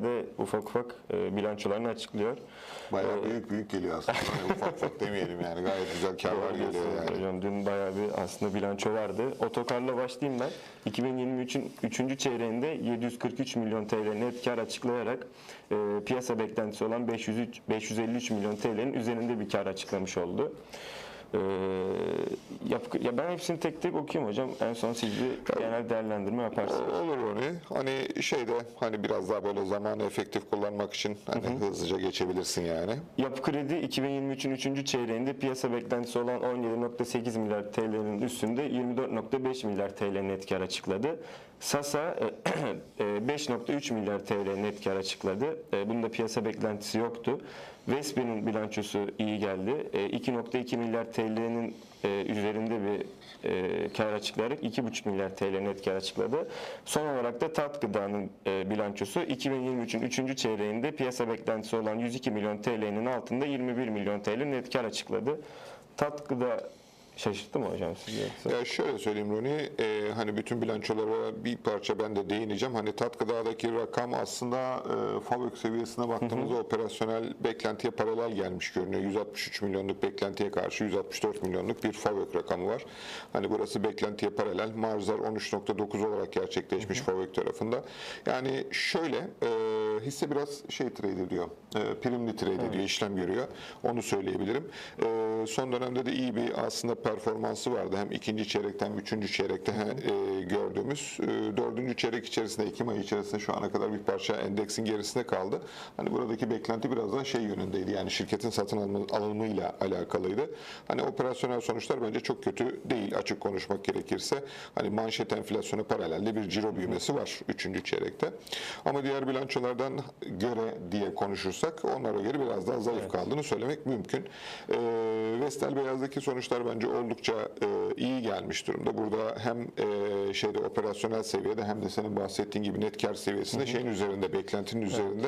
çeyreklerde ufak ufak e, bilançolarını açıklıyor. Bayağı büyük büyük geliyor aslında. Ufak ufak demeyelim yani. Gayet güzel karlar geliyor yani. Hocam dün bayağı bir aslında bilanço vardı. Otokarla başlayayım ben. 2023'ün 3. çeyreğinde 743 milyon TL net kar açıklayarak e, piyasa beklentisi olan 503, 553 milyon TL'nin üzerinde bir kar açıklamış oldu. E, yap- ya ben hepsini tek tek okuyayım hocam. En son siz bir genel değerlendirme yaparsınız. Olur Roni. Hani şeyde hani biraz daha böyle zamanı efektif kullanmak için hani hızlıca geçebilirsin yani. Yapı Kredi 2023'ün 3. çeyreğinde piyasa beklentisi olan 17.8 milyar TL'nin üstünde 24.5 milyar TL net kar açıkladı. Sasa e, e, 5.3 milyar TL net kar açıkladı. E, Bunda piyasa beklentisi yoktu. Vesper'in bilançosu iyi geldi. E, 2.2 milyar TL'nin e, üzerinde bir e, kar açıklayarak 2.5 milyar TL net kar açıkladı. Son olarak da Tat Gıda'nın e, bilançosu 2023'ün 3. çeyreğinde piyasa beklentisi olan 102 milyon TL'nin altında 21 milyon TL net kar açıkladı. Tat Gıda şaşırttı mı hocam sizi? Ya şöyle söyleyeyim Roni, e, hani bütün bilançolara bir parça ben de değineceğim. Hani tat gıdadaki rakam aslında e, FAVÖK seviyesine baktığımızda operasyonel beklentiye paralel gelmiş görünüyor. 163 milyonluk beklentiye karşı 164 milyonluk bir FAVÖK rakamı var. Hani burası beklentiye paralel. Marzlar 13.9 olarak gerçekleşmiş FAVÖK tarafında. Yani şöyle e, hisse biraz şey trade ediyor. E, primli trade ediyor, işlem görüyor. Onu söyleyebilirim. E, son dönemde de iyi bir aslında performansı vardı. Hem ikinci çeyrekte hem üçüncü çeyrekte e, gördüğümüz. E, dördüncü çeyrek içerisinde, Ekim ayı içerisinde şu ana kadar bir parça endeksin gerisinde kaldı. Hani buradaki beklenti biraz daha şey yönündeydi. Yani şirketin satın alımı, alımıyla alakalıydı. Hani operasyonel sonuçlar bence çok kötü değil açık konuşmak gerekirse. Hani manşet enflasyona paralelde bir ciro büyümesi var üçüncü çeyrekte. Ama diğer bilançolardan göre diye konuşursak onlara göre biraz daha zayıf kaldığını söylemek mümkün. E, Vestel Beyaz'daki sonuçlar bence oldukça e, iyi gelmiş durumda. Burada hem e, şeyde operasyonel seviyede hem de senin bahsettiğin gibi net kar seviyesinde şeyin üzerinde, beklentinin üzerinde.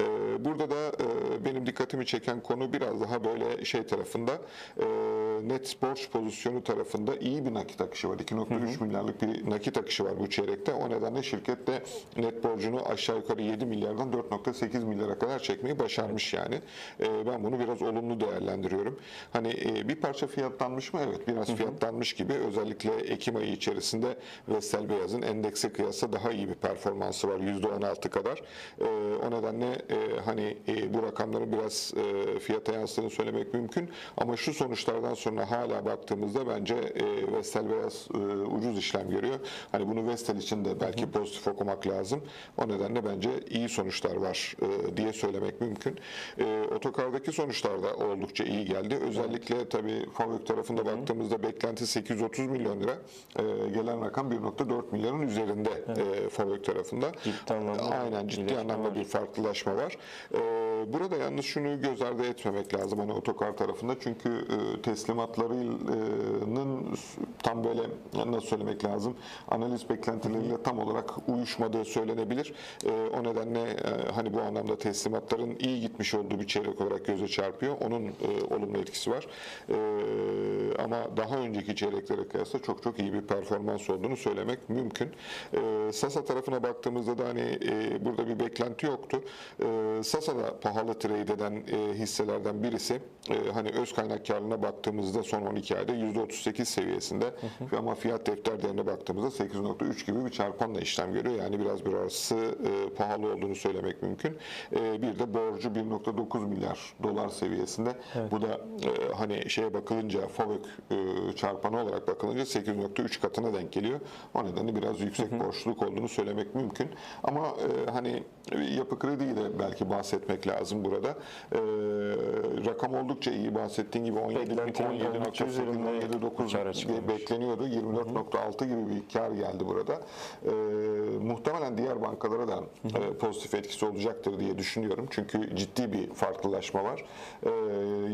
E, burada da e, benim dikkatimi çeken konu biraz daha böyle şey tarafında e, net borç pozisyonu tarafında iyi bir nakit akışı var. 2.3 milyarlık bir nakit akışı var bu çeyrekte. O nedenle şirket de net borcunu aşağı yukarı 7 milyardan 4.8 milyara kadar çekmeyi başarmış yani. E, ben bunu biraz olumlu değerlendiriyorum. Hani e, bir parça fiyatlanmış mı? Evet biraz fiyatlanmış gibi. Özellikle Ekim ayı içerisinde Vestel Beyaz'ın endekse kıyasla daha iyi bir performansı var. %16 kadar. E, o nedenle e, hani e, bu rakamların biraz e, fiyata yansıdığını söylemek mümkün. Ama şu sonuçlardan sonra hala baktığımızda bence e, Vestel Beyaz e, ucuz işlem görüyor. Hani bunu Vestel için de belki pozitif okumak lazım. O nedenle bence iyi sonuçlar var e, diye söylemek mümkün. E, otokardaki sonuçlar da oldukça iyi geldi. Özellikle tabii FAVÖK tarafında baktığımızda beklenti 830 milyon lira. E, gelen rakam 1.4 milyarın üzerinde e, FAVÖK tarafında. Ciddi anlamda Aynen ciddi anlamda var. bir farklılaşma var. E, burada yalnız şunu göz ardı etmemek lazım hani otokar tarafında. Çünkü e, teslimatlarının tam böyle nasıl söylemek lazım analiz beklentileriyle tam olarak uyuşmadığı söylenebilir. E, o nedenle e, hani bu anlamda teslimatların iyi gitmiş olduğu bir çeyrek olarak göze çarpıyor. Onun e, olumlu etkisi var. E, ama daha önceki çeyreklere kıyasla çok çok iyi bir performans olduğunu söylemek mümkün. Sasa tarafına baktığımızda da hani burada bir beklenti yoktu. Sasa da pahalı trade eden e, hisselerden birisi. E, hani öz kaynak karlılığına baktığımızda son 12 ayda %38 seviyesinde ama fiyat defterlerine baktığımızda 8.3 gibi bir çarpanla işlem görüyor. Yani biraz bir arası e, pahalı olduğunu söylemek mümkün. E, bir de borcu 1.9 milyar dolar seviyesinde. Bu da e, hani şeye bakılınca FAVÖK e, çarpanı olarak bakılınca 8.3 katına denk geliyor. O nedenle biraz yüksek borçluluk olduğunu söylemek mümkün. Ama e, hani yapı krediyi de belki bahsetmek lazım burada. E, rakam oldukça iyi bahsettiğin gibi 17 Beklentinin 17.8 üzerinde bir kar 17.9 açıklamış. bekleniyordu. 24.6 gibi bir kar geldi burada. E, muhtemelen diğer bankalara da e, pozitif etkisi olacaktır diye düşünüyorum. Çünkü ciddi bir farklılaşma var. E,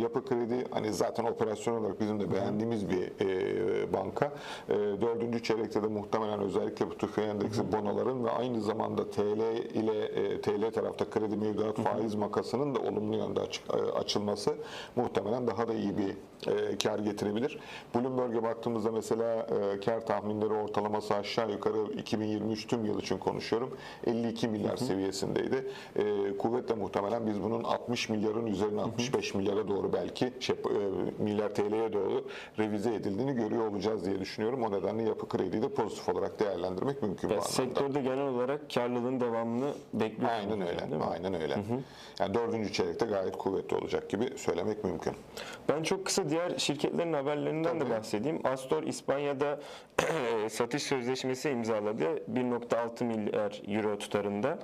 yapı kredi hani zaten operasyon olarak bizim de beğendiğimiz bir e, banka. E, dördüncü çeyrekte de muhtemelen özellikle bu TÜFE endeksi bonoların ve aynı zamanda TL ile e, TL tarafta kredi mevduat faiz makası Bankası'nın da olumlu yönde e, açılması muhtemelen daha da iyi bir e, kar getirebilir. Bloomberg'e baktığımızda mesela e, kar tahminleri ortalaması aşağı yukarı 2023 tüm yıl için konuşuyorum 52 milyar seviyesindeydi. E, kuvvetle muhtemelen biz bunun 60 milyarın üzerine 65 milyara doğru belki şey, milyar TL'ye doğru revize edildiğini görüyor olacağız diye düşünüyorum. O nedenle yapı krediyi de pozitif olarak değerlendirmek mümkün bu Ya anlamda. sektörde genel olarak karlılığın devamını bekliyorsunuz. Aynen öyle. yani, değil mi? Aynen öyle. Yani dördüncü çeyrekte gayet kuvvetli olacak gibi söylemek mümkün. Ben çok kısa diğer şirketlerin haberlerinden de Tabii. bahsedeyim. Astor İspanya'da satış sözleşmesi imzaladı. 1.6 milyar euro tutarında.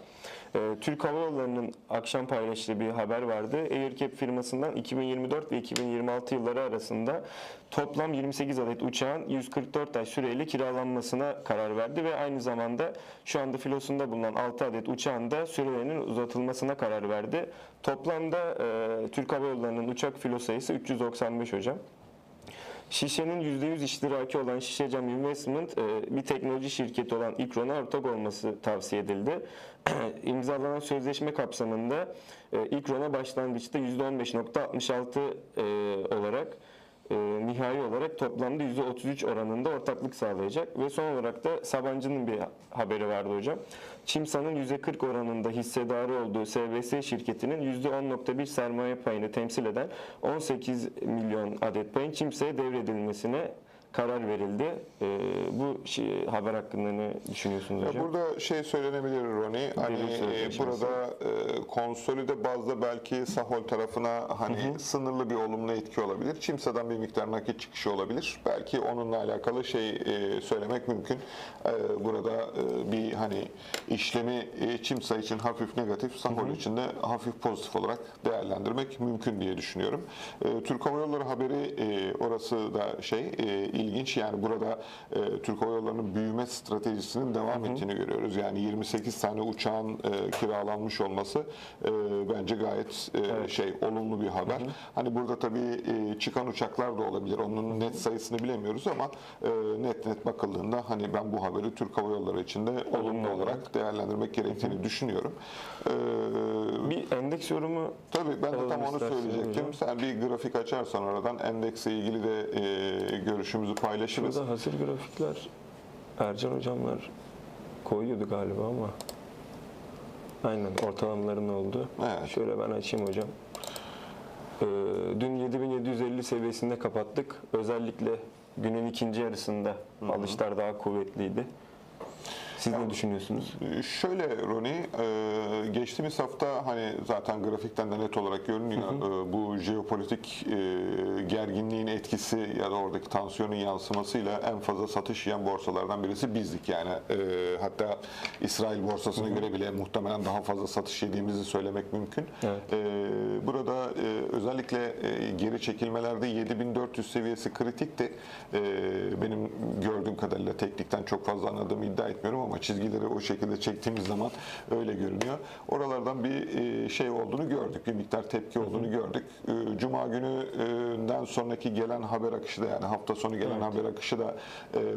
Ee, Türk Hava Yolları'nın akşam paylaştığı bir haber vardı. AirCap firmasından 2024 ve 2026 yılları arasında toplam 28 adet uçağın 144 ay süreyle kiralanmasına karar verdi ve aynı zamanda şu anda filosunda bulunan 6 adet uçağın da sürelerinin uzatılmasına karar verdi. Toplamda e, Türk Hava Yolları'nın uçak filo sayısı 395 hocam. Şişenin %100 iştiraki olan Şişecam Investment e, bir teknoloji şirketi olan İkron'a ortak olması tavsiye edildi. İmzalanan sözleşme kapsamında e, İkron'a başlangıçta %15.66 e, olarak e, nihai olarak toplamda %33 oranında ortaklık sağlayacak ve son olarak da Sabancı'nın bir haberi vardı hocam. Çimsa'nın %40 oranında hissedarı olduğu SBS şirketinin %10.1 sermaye payını temsil eden 18 milyon adet payın Çimsa'ya devredilmesine karar verildi. E, bu şey, haber hakkında ne düşünüyorsunuz Ya hocam? burada şey söylenebilir Roni, hani e, burada e, konsolide bazda belki Sahol tarafına hani sınırlı bir olumlu etki olabilir. Çimsa'dan bir miktar nakit çıkışı olabilir. Belki onunla alakalı şey e, söylemek mümkün. E, burada e, bir hani işlemi e, Çimsa için hafif negatif, Sahol için de hafif pozitif olarak değerlendirmek mümkün diye düşünüyorum. E, Türk Hava Yolları haberi e, orası da şey e, ilginç. Yani burada e, Türk Hava Yolları'nın büyüme stratejisinin devam ettiğini görüyoruz. Yani 28 tane uçağın e, kiralanmış olması e, bence gayet e, şey olumlu bir haber. Hani burada tabii e, çıkan uçaklar da olabilir. Onun net sayısını bilemiyoruz ama e, net net bakıldığında hani ben bu haberi Türk Hava Yolları için de olumlu olarak değerlendirmek gerektiğini düşünüyorum. E, Bir endeks yorumu Tabii ben de tam onu söyleyecektim. hocam. Sen bir grafik açarsan oradan endeksle ilgili de e, görüşümüzü paylaşırız. Burada hazır grafikler Ercan hocamlar koyuyordu galiba ama aynen ortalamaların oldu. Evet. Şöyle ben açayım hocam. Ee, dün 7750 seviyesinde kapattık. Özellikle günün ikinci yarısında alışlar daha kuvvetliydi. Siz ne düşünüyorsunuz? Şöyle Roni, e, geçtiğimiz hafta hani zaten grafikten de net olarak görünüyor. E, bu jeopolitik e, gerginliğin etkisi ya da oradaki tansiyonun yansımasıyla en fazla satış yiyen borsalardan birisi bizdik. Yani e, hatta İsrail borsasına göre bile muhtemelen daha fazla satış yediğimizi söylemek mümkün. Evet. E, burada e, özellikle e, geri çekilmelerde 7400 seviyesi kritikti. E, benim gördüğüm kadarıyla teknikten çok fazla anladığımı iddia etmiyorum ama çizgileri o şekilde çektiğimiz zaman öyle görünüyor. Oralardan bir e, şey olduğunu gördük. Bir miktar tepki olduğunu gördük. Cuma gününden sonraki gelen haber akışı da yani hafta sonu gelen haber akışı da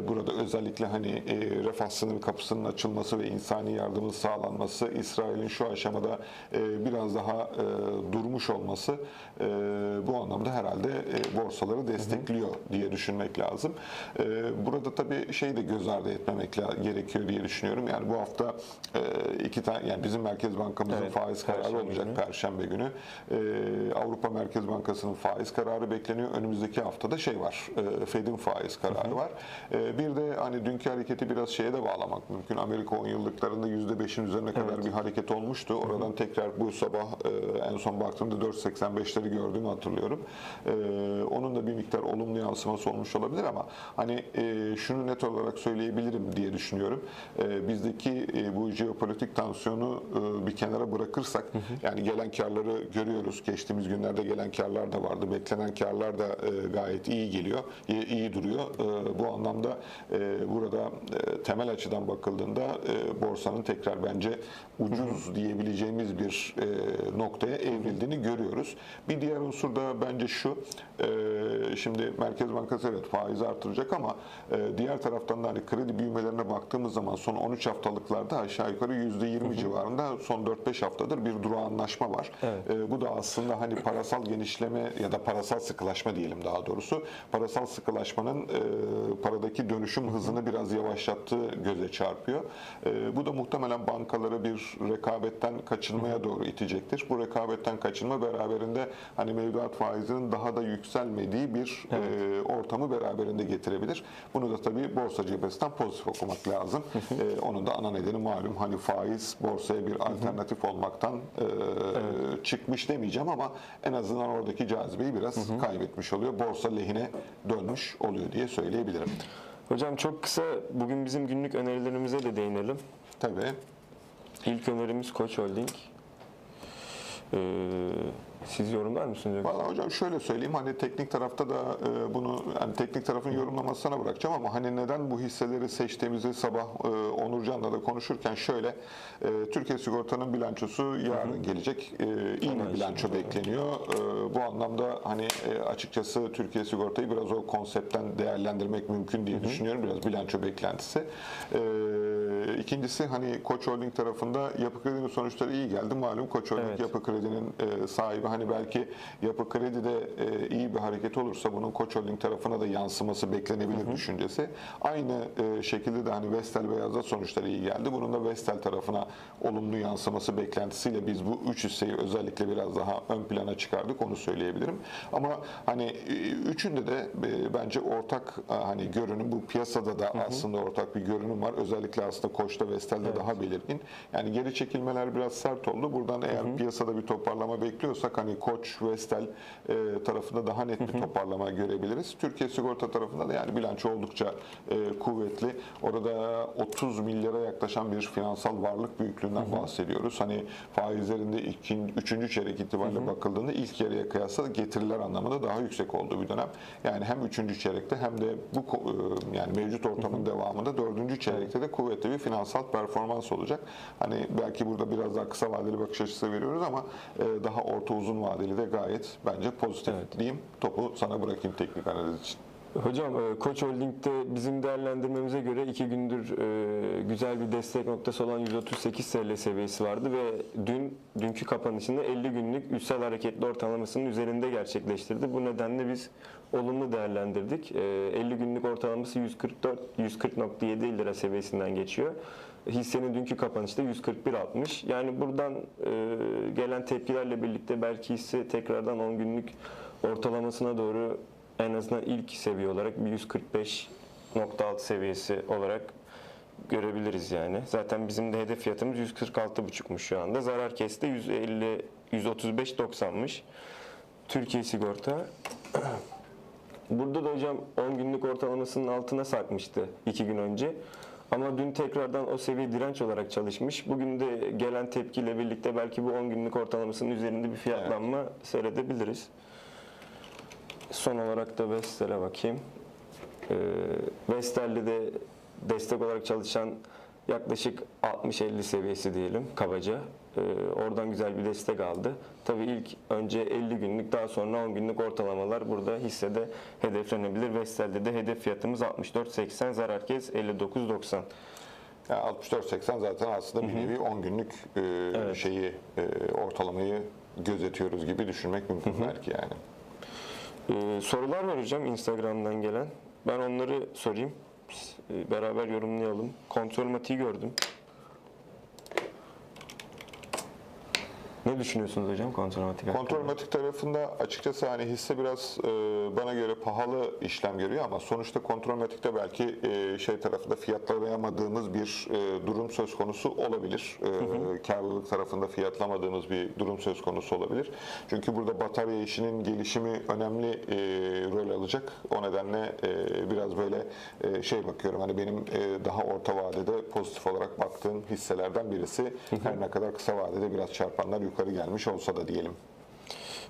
burada özellikle hani refah sınır kapısının açılması ve insani yardımın sağlanması, İsrail'in şu aşamada biraz daha durmuş olması e, bu anlamda herhalde e, borsaları destekliyor diye düşünmek lazım. E, burada tabii şey de göz ardı etmemek gerekiyor diye düşünüyorum. Yani bu hafta e, iki tane yani bizim Merkez Bankamızın Evet, faiz kararı Perşembe olacak günü. Perşembe günü. E, Avrupa Merkez Bankası'nın faiz kararı bekleniyor. Önümüzdeki haftada şey var. E, Fed'in faiz kararı var. E, bir de hani dünkü hareketi biraz şeye de bağlamak mümkün. Amerika 10 yıllıklarında %5'in üzerine kadar bir hareket olmuştu. Oradan tekrar bu sabah e, en son baktığımda 4.85'leri gördüğümü hatırlıyorum. E, onun da bir miktar olumlu yansıması olmuş olabilir ama hani e, şunu net olarak söyleyebilirim diye düşünüyorum. E, bizdeki e, bu jeopolitik tansiyonu e, bir kenara bırakırsak yani gelen karları görüyoruz. Geçtiğimiz günlerde gelen karlar da vardı. Beklenen karlar da e, gayet iyi geliyor. iyi, iyi duruyor. E, bu anlamda e, burada e, temel açıdan bakıldığında e, borsanın tekrar bence ucuz diyebileceğimiz bir e, noktaya evrildiğini görüyoruz. Bir diğer unsur da bence şu. e, şimdi Merkez Bankası evet faizi artıracak ama e, diğer taraftan da hani kredi büyümelerine baktığımız zaman son 13 haftalıklarda aşağı yukarı %20 civarında son 4-5 haftadır bir durağanlaşma var. Evet. E, bu da aslında hani parasal genişleme ya da parasal sıkılaşma diyelim daha doğrusu. Parasal sıkılaşmanın paradaki dönüşüm hızını biraz yavaşlattığı göze çarpıyor. Bu da muhtemelen bankaları bir rekabetten kaçınmaya doğru itecektir. Bu rekabetten kaçınma beraberinde hani mevduat faizinin daha da yükselmediği bir e, ortamı beraberinde getirebilir. Bunu da tabii borsa cephesinden pozitif okumak lazım. E, onun da ana nedeni malum hani faiz borsaya bir alternatif olmaktan e, çıkmış demeyeceğim ama en azından oradaki cazibeyi biraz kaybetmiş oluyor. Borsa lehine dönmüş oluyor diye söyleyebilirim. Hocam çok kısa bugün bizim günlük önerilerimize de değinelim. Tabii. İlk önerimiz Koç Holding. Ee, siz yorumlar mısınız? Valla hocam şöyle söyleyeyim hani teknik tarafta da e, bunu hani teknik tarafın yorumlamasına bırakacağım ama hani neden bu hisseleri seçtiğimizi sabah e, Onurcan'la da konuşurken şöyle e, Türkiye Sigorta'nın bilançosu yarın gelecek. E, iyi bir bilanço bekleniyor. E, bu anlamda hani e, açıkçası Türkiye Sigorta'yı biraz o konseptten değerlendirmek mümkün diye düşünüyorum. Biraz bilanço beklentisi. E, ikincisi hani Koç Holding tarafında Yapı Kredi'nin sonuçları iyi geldi. Malum Koç Holding Evet. Yapı Kredi'nin e, sahibi hani belki Yapı Kredi de e, iyi bir hareket olursa bunun Koç Holding tarafına da yansıması beklenebilir düşüncesi. Aynı e, şekilde de hani Vestel Beyaz'da sonuçları iyi geldi. Bunun da Vestel tarafına olumlu yansıması beklentisiyle biz bu üç hisseyi özellikle biraz daha ön plana çıkardık onu söyleyebilirim. Ama hani e, üçünde de e, bence ortak e, hani görünüm bu piyasada da aslında ortak bir görünüm var. Özellikle aslında Koç'ta Vestel'de daha belirgin. Yani geri çekilmeler biraz sert oldu. Buradan eğer piyasada bir toparlama bekliyorsak hani Koç, Vestel e, tarafında daha net bir toparlama görebiliriz. Türkiye Sigorta tarafında da yani bilanço oldukça e, kuvvetli. Orada 30 milyara yaklaşan bir finansal varlık büyüklüğünden bahsediyoruz. Hani faizlerinde ikinci, üçüncü çeyrek itibariyle bakıldığında ilk yarıya kıyasla getiriler anlamında daha yüksek olduğu bir dönem. Yani hem üçüncü çeyrekte hem de bu e, yani mevcut ortamın devamında dördüncü çeyrekte de kuvvetli bir finansal performans olacak. Hani belki burada biraz daha kısa vadeli bakış açısı veriyoruz ama e, daha orta uzun vadeli de gayet bence pozitif Evet. diyeyim. Topu sana bırakayım teknik analiz için. Hocam e, Koç Holding'de bizim değerlendirmemize göre iki gündür e, güzel bir destek noktası olan 138 TL seviyesi vardı ve dün dünkü kapanışında 50 günlük üstel hareketli ortalamasının üzerinde gerçekleştirdi. Bu nedenle biz olumlu değerlendirdik. E, 50 günlük ortalaması 144 140.7 lira seviyesinden geçiyor. Hissenin dünkü kapanışta 141.60. Yani buradan e, gelen tepkilerle birlikte belki hisse tekrardan 10 günlük ortalamasına doğru en azından ilk seviye olarak bir 145.6 seviyesi olarak görebiliriz yani. Zaten bizim de hedef fiyatımız 146.5'muş şu anda. Zarar kesti 150 135.90'mış. Türkiye sigorta Burada da hocam 10 günlük ortalamasının altına sarkmıştı 2 gün önce. Ama dün tekrardan o seviye direnç olarak çalışmış. Bugün de gelen tepkiyle birlikte belki bu 10 günlük ortalamasının üzerinde bir fiyatlanma seyredebiliriz. Son olarak da Vestel'e bakayım. Ee, Vestel'de de destek olarak çalışan yaklaşık 60-50 seviyesi diyelim kabaca. Ee, oradan güzel bir destek aldı. Tabii ilk önce 50 günlük daha sonra 10 günlük ortalamalar burada hissede hedeflenebilir. Vestel'de de hedef fiyatımız 64.80 zarar kez 59.90. Yani 64-80 zaten aslında bir nevi 10 günlük e, Evet. şeyi e, ortalamayı gözetiyoruz gibi düşünmek mümkün belki yani. Ee, sorular var hocam Instagram'dan gelen. Ben onları sorayım. Ee, beraber yorumlayalım. Kontrol matiği gördüm. Ne düşünüyorsunuz hocam kontrol matik hakkında? Kontrolmatik tarafında açıkçası hani hisse biraz e, bana göre pahalı işlem görüyor ama sonuçta kontrolmatikte belki e, şey tarafında fiyatlayamadığımız bir e, durum söz konusu olabilir. E, Karlılık tarafında fiyatlamadığımız bir durum söz konusu olabilir. Çünkü burada batarya işinin gelişimi önemli e, rol alacak. O nedenle e, biraz böyle e, şey bakıyorum hani benim e, daha orta vadede pozitif olarak baktığım hisselerden birisi. Her ne kadar kısa vadede biraz çarpanlar yukarı gelmiş olsa da diyelim.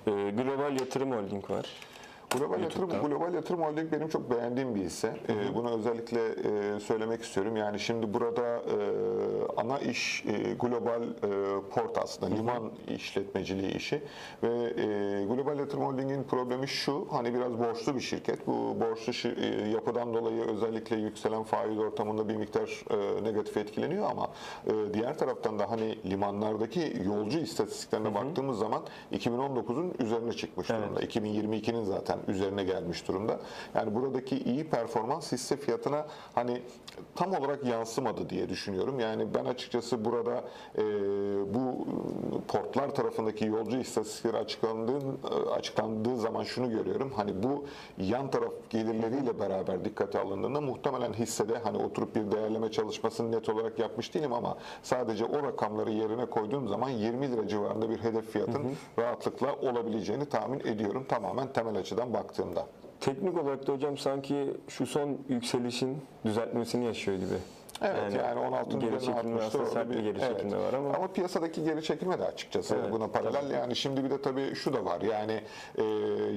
Ee, Global Yatırım Holding var. Global yatırım, global yatırım holding benim çok beğendiğim bir hisse. Ee, bunu özellikle e, söylemek istiyorum. Yani şimdi burada e, ana iş e, global port aslında liman işletmeciliği işi ve global yatırım holdingin problemi şu hani biraz borçlu bir şirket. Bu borçlu yapıdan dolayı özellikle yükselen faiz ortamında bir miktar negatif etkileniyor ama diğer taraftan da hani limanlardaki yolcu istatistiklerine baktığımız zaman 2019'un üzerine çıkmış durumda. 2022'nin zaten üzerine gelmiş durumda. Yani buradaki iyi performans hisse fiyatına hani tam olarak yansımadı diye düşünüyorum. Yani ben açıkçası burada e, bu portlar tarafındaki yolcu istatistikleri açıklandığı, açıklandığı zaman şunu görüyorum. Hani bu yan taraf gelirleriyle beraber dikkate alındığında muhtemelen hissede hani oturup bir değerleme çalışmasını net olarak yapmış değilim ama sadece o rakamları yerine koyduğum zaman 20 lira civarında bir hedef fiyatın rahatlıkla olabileceğini tahmin ediyorum. Tamamen temel açıdan baktığımda. Teknik olarak da hocam sanki şu son yükselişin düzeltmesini yaşıyor gibi. Evet yani, 16'ın geri üzerine çekilme aslında sert bir geri çekilme var ama- piyasadaki geri çekilme de açıkçası Evet, buna paralel. Yani şimdi bir de tabii şu da var. Yani e,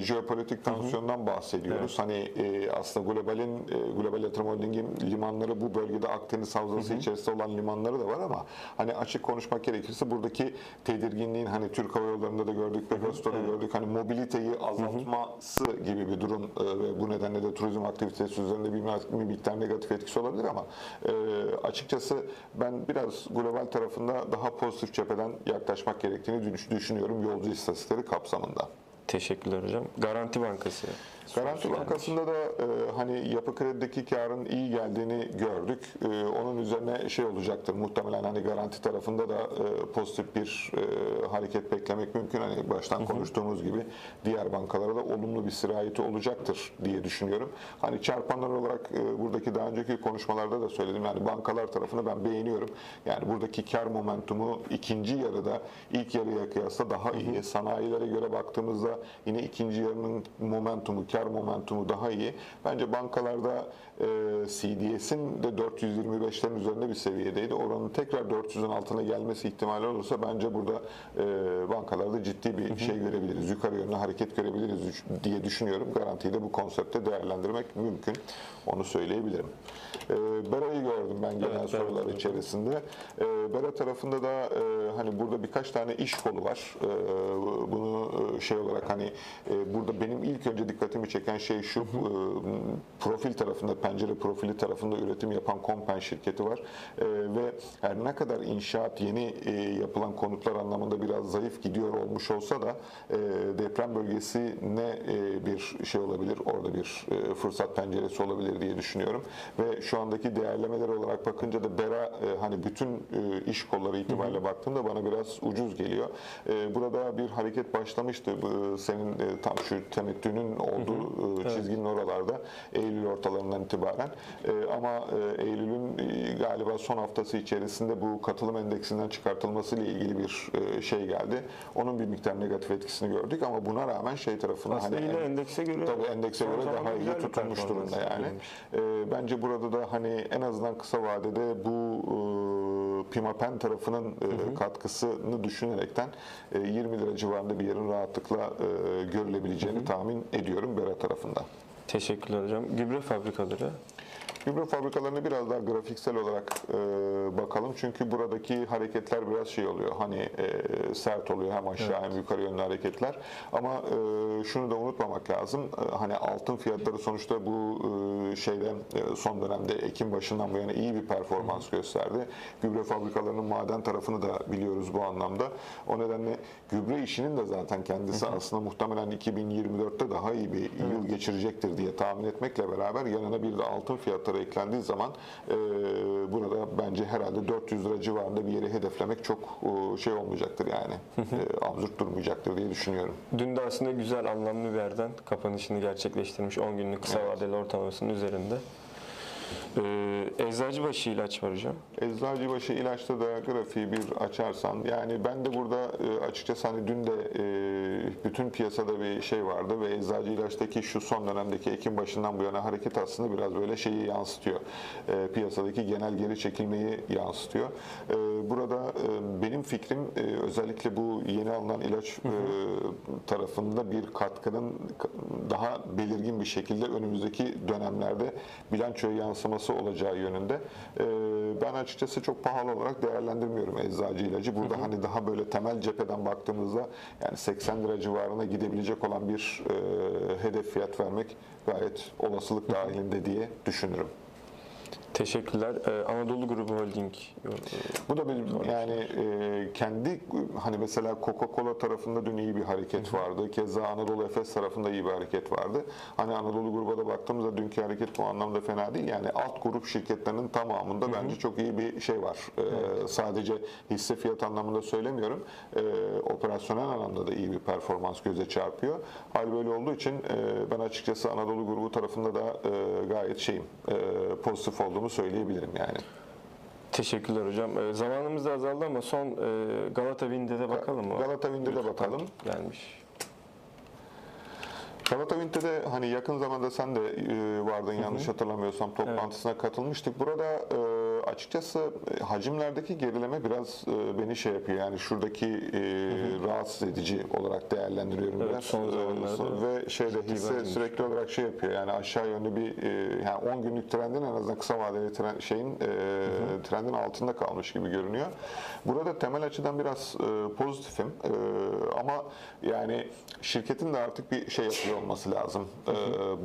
jeopolitik tansiyondan bahsediyoruz. Hani e, aslında globalin e, global yatırım holdingin limanları bu bölgede Akdeniz havzası içerisinde olan limanları da var ama hani açık konuşmak gerekirse buradaki tedirginliğin hani Türk Hava Yolları'nda da gördük, Pegasus'ta da gördük. Hani mobiliteyi azaltması gibi bir durum e, ve bu nedenle de turizm aktivitesi üzerinde bir miktar negatif etkisi olabilir ama e, açıkçası ben biraz global tarafında daha pozitif cepheden yaklaşmak gerektiğini düş- düşünüyorum yolcu istatistikleri kapsamında. Teşekkürler hocam. Garanti Bankası. Garanti Bankası'nda da e, hani yapı kredideki karın iyi geldiğini gördük. E, onun üzerine şey olacaktır muhtemelen hani garanti tarafında da e, pozitif bir e, hareket beklemek mümkün. Hani baştan konuştuğumuz gibi diğer bankalara da olumlu bir sirayeti olacaktır diye düşünüyorum. Hani çarpanlar olarak e, buradaki daha önceki konuşmalarda da söyledim. Yani bankalar tarafını ben beğeniyorum. Yani buradaki kar momentumu ikinci yarıda ilk yarıya kıyasla daha iyi. Sanayilere göre baktığımızda yine ikinci yarının momentumu, kar momentumu daha iyi. Bence bankalarda CDS'in de 425'lerin üzerinde bir seviyedeydi. Oranın tekrar 400'ün altına gelmesi ihtimali olursa bence burada e, bankalarda ciddi bir şey görebiliriz. Yukarı yönlü hareket görebiliriz diye düşünüyorum. Garantiyi de bu konsepte değerlendirmek mümkün. Onu söyleyebilirim. E, Bera'yı gördüm ben genel Evet, sorular Bera. içerisinde. E, Bera tarafında da e, hani burada birkaç tane iş kolu var. Bunu e, şey olarak hani burada benim ilk önce dikkatimi çeken şey şu profil tarafında pencere profili tarafında üretim yapan Kompen şirketi var. E, ve her ne kadar inşaat yeni e, yapılan konutlar anlamında biraz zayıf gidiyor olmuş olsa da e, deprem bölgesine e, bir şey olabilir. Orada bir e, fırsat penceresi olabilir diye düşünüyorum. Ve şu andaki değerlemeler olarak bakınca da Bera e, hani bütün e, iş kolları itibariyle baktığımda bana biraz ucuz geliyor. E, burada bir hareket başlamıştı. Bu, senin e, tam şu temettünün olduğu e, çizginin oralarda Eylül ortalarından itibaren. E, ama e, Eylül'ün e, galiba son haftası içerisinde bu katılım endeksinden çıkartılması ile ilgili bir e, şey geldi. Onun bir miktar negatif etkisini gördük ama buna rağmen şey tarafına Aslında hani yine endekse göre Tabii endekse göre daha iyi tutulmuş durumda yani. Ee, bence burada da hani en azından kısa vadede bu e, Pimapen tarafının e, katkısını düşünerekten e, 20 lira civarında bir yerin rahatlıkla e, görülebileceğini tahmin ediyorum Bera tarafında. Teşekkürler hocam. Gübre fabrikaları. Gübre fabrikalarına biraz daha grafiksel olarak e, bakalım. Çünkü buradaki hareketler biraz şey oluyor. Hani e, sert oluyor hem aşağı hem yukarı yönlü hareketler. Ama e, şunu da unutmamak lazım. E, hani altın fiyatları sonuçta bu e, şeyde e, son dönemde Ekim başından bu yana iyi bir performans gösterdi. Gübre fabrikalarının maden tarafını da biliyoruz bu anlamda. O nedenle gübre işinin de zaten kendisi aslında muhtemelen 2024'te daha iyi bir yıl geçirecektir diye tahmin etmekle beraber yanına bir de altın fiyatları eklendiği zaman e, burada bence herhalde 400 lira civarında bir yeri hedeflemek çok e, şey olmayacaktır yani. E, absürt durmayacaktır diye düşünüyorum. Dün de aslında güzel anlamlı bir yerden kapanışını gerçekleştirmiş 10 günlük kısa vadeli ortalamasının üzerinde. Ee, Eczacıbaşı ilaç var hocam. Eczacıbaşı ilaçta da grafiği bir açarsan yani ben de burada e, açıkçası hani dün de e, bütün piyasada bir şey vardı ve eczacı ilaçtaki şu son dönemdeki Ekim başından bu yana hareket aslında biraz böyle şeyi yansıtıyor. E, piyasadaki genel geri çekilmeyi yansıtıyor. Burada benim fikrim özellikle bu yeni alınan ilaç e, tarafında bir katkının daha belirgin bir şekilde önümüzdeki dönemlerde bilançoya yansıması olacağı yönünde. Ee, Ben açıkçası çok pahalı olarak değerlendirmiyorum eczacı ilacı. Burada hani daha böyle temel cepheden baktığımızda yani 80 lira civarına gidebilecek olan bir e, hedef fiyat vermek gayet olasılık dahilinde diye düşünürüm. Teşekkürler. Ee, Anadolu Grubu Holding. Bu da benim yani e, kendi hani mesela Coca-Cola tarafında dün iyi bir hareket vardı. Keza Anadolu Efes tarafında iyi bir hareket vardı. Hani Anadolu gruba da baktığımızda dünkü hareket bu anlamda fena değil. Yani alt grup şirketlerinin tamamında bence çok iyi bir şey var. E, Sadece hisse fiyat anlamında söylemiyorum. E, operasyonel anlamda da iyi bir performans göze çarpıyor. Hal böyle olduğu için e, ben açıkçası Anadolu grubu tarafında da e, gayet şeyim e, pozitif olduğumu söyleyebilirim yani. Teşekkürler hocam. Ee, zamanımız da azaldı ama son e, Galata Wind'e de bakalım mı? Galata Wind'e de bakalım. Gelmiş. Galata Wind'de hani yakın zamanda sen de e, vardın yanlış hatırlamıyorsam toplantısına katılmıştık. Burada e, açıkçası e, hacimlerdeki gerileme biraz e, beni şey yapıyor. Yani şuradaki e, rahatsız edici olarak değerlendiriyorum Evet, biraz. son zamanlarda ve şeyde hisse sürekli olarak şey yapıyor. Yani aşağı yönlü bir yani 10 günlük trendin en azından kısa vadeli tren, şeyin e, trendin altında kalmış gibi görünüyor. Burada temel açıdan biraz pozitifim. Ama yani şirketin de artık bir şey yapıyor olması lazım.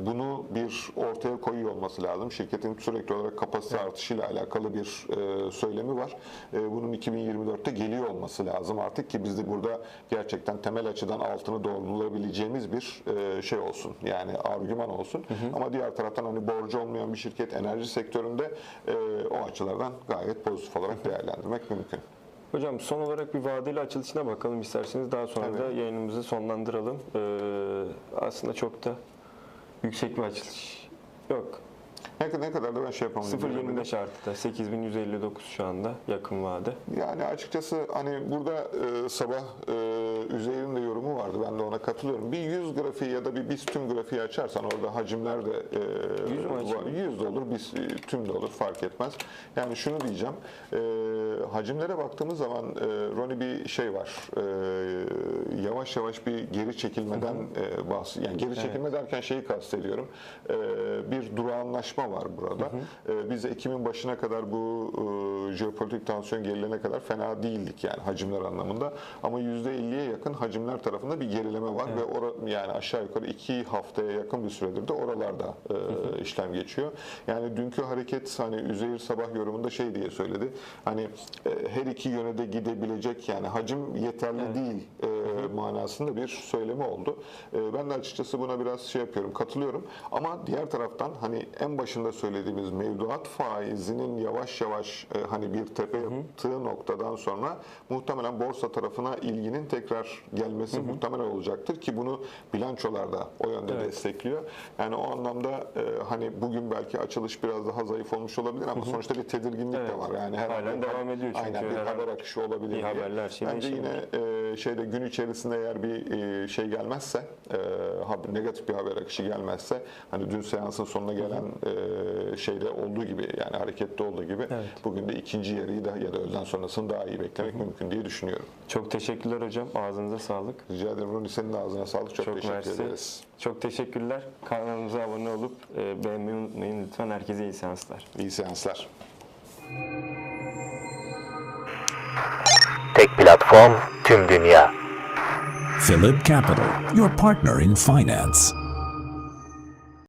Bunu bir ortaya koyuyor olması lazım. Şirketin sürekli olarak kapasite artışıyla alakalı bir e, söylemi var. E, bunun 2024'te geliyor olması lazım artık ki biz de burada gerçekten temel açıdan altını doldurabileceğimiz bir e, şey olsun. Yani argüman olsun. Ama diğer taraftan hani borcu olmayan bir şirket enerji sektöründe e, o açılardan gayet pozitif olarak değerlendirmek mümkün. Hocam son olarak bir vadeli açılışına bakalım isterseniz. Daha sonra da Tabii. yayınımızı sonlandıralım. Ee, aslında çok da yüksek bir açılış yok. Ne ne kadar da ben şey yapamadım. 0.25 artıda 8159 şu anda yakın vade. Yani açıkçası hani burada e, sabah e, Üzeyir'in de vardı. Ben de ona katılıyorum. Bir 100 grafiği ya da bir BIST tüm grafiği açarsan orada hacimler de e, Yüz var. 100 de olur, BIST e, tüm de olur fark etmez. Yani şunu diyeceğim. E, hacimlere baktığımız zaman e, Roni bir şey var. E, yavaş yavaş bir geri çekilmeden e, bahs yani geri çekilme derken şeyi kastediyorum. E, bir durağanlaşma var burada. E, biz Ekim'in başına kadar bu e, jeopolitik tansiyon gerilene kadar fena değildik yani hacimler anlamında. Ama %50'ye yakın hacimler bir gerileme var ve ora, yani aşağı yukarı iki haftaya yakın bir süredir de oralarda e, işlem geçiyor. Yani dünkü hareket hani Üzeyir sabah yorumunda şey diye söyledi. Hani e, her iki yöne de gidebilecek yani hacim yeterli değil e, manasında bir söylemi oldu. E, ben de açıkçası buna biraz şey yapıyorum, katılıyorum. Ama diğer taraftan hani en başında söylediğimiz mevduat faizinin yavaş yavaş e, hani bir tepe yaptığı noktadan sonra muhtemelen borsa tarafına ilginin tekrar gelmesi muhtemelen olacaktır ki bunu bilançolarda o yönde Evet. destekliyor. Yani o anlamda e, hani bugün belki açılış biraz daha zayıf olmuş olabilir ama sonuçta bir tedirginlik de Evet. var. Yani her Halen an- devam ediyor çünkü Aynen bir haber akışı olabilir. diye. haberler, şey Bence yine e, şeyde gün içerisinde eğer bir e, şey gelmezse, e, haber- negatif bir haber akışı gelmezse, hani dün seansın sonuna gelen e, şeyde olduğu gibi yani harekette olduğu gibi Evet. bugün de ikinci yarıyı da ya da öğleden sonrasını daha iyi beklemek mümkün diye düşünüyorum. Çok teşekkürler hocam. Ağzınıza sağlık. Rica ederim Runi senin de ağzına sağlık. Çok, Çok teşekkür mersi. ederiz. Çok teşekkürler. Kanalımıza abone olup e, beğenmeyi unutmayın lütfen. Herkese iyi seanslar. İyi seanslar. Tek platform tüm dünya. Philip Capital, your partner in finance.